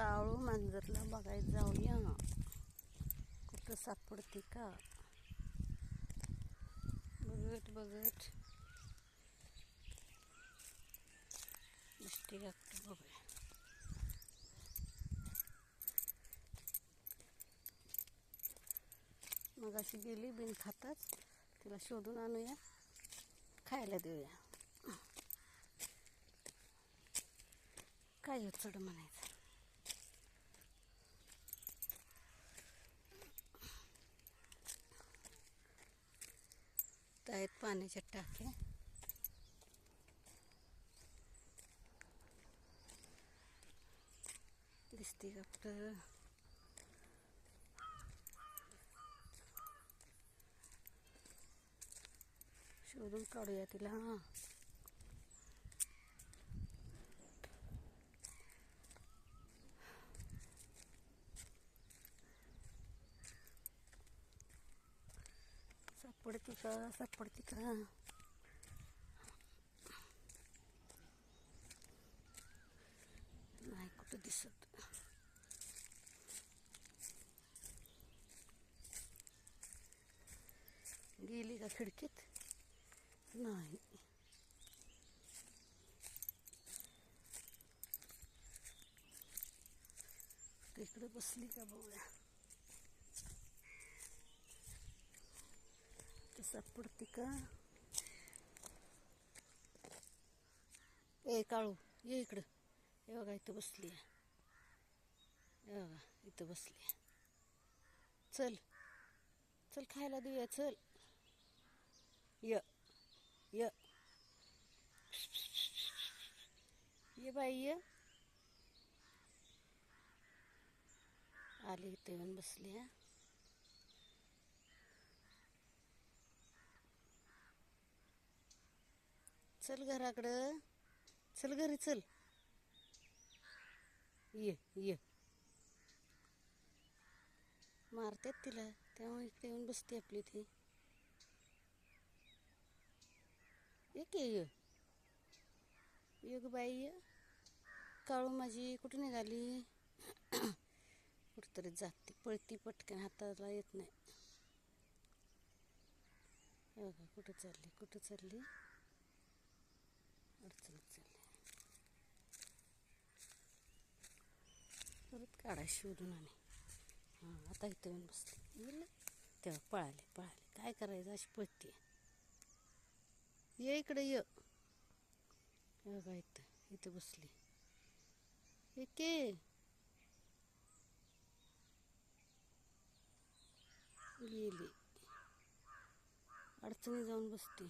काळू मांजरला बघायला जाऊया. कुठं सापडते का? बघत बघत. दिसते का कुठं बघूया. मग अशी गेली बिन खाताच. तिला शोधून आणूया. खायला देऊया. काय होत चढ म्हणायचं? त्या आहेत पाण्याच्या टाक्या दिसते का कुठं शोधून काढूया तिला सापडती का सापडती का नाही कुठं दिसत गेली का खिडकीत नाही इकडे बसली का बघूया सापडते का ए काळू ये इकडं हे बघा इथं बसली आहे हे बघा इथं बसली आहे चल चल खायला देऊया चल य य ये बाई ये आली इथं येऊन बसली आहे चल घराकडं. चल घरी चल. ये ये. मारतात तिला. त्यामुळे इकडे येऊन बसते आपली ती. ये की ये. ग बाई ये. काळू माझी कुठे निघाली? कुठंतरी जाते पळती पटकन हाताला येत नाही. कुठं चालली कुठं चालली अडचणीत चालली परत काढा शोधून आणि हां आता इथं येऊन बसली. गेलं तेव्हा पळाले पळाले. काय करायचं? अशी पळते. ये इकडे ये. बघा इथं इथं बसली. एके गेली. अडचणी जाऊन बसते.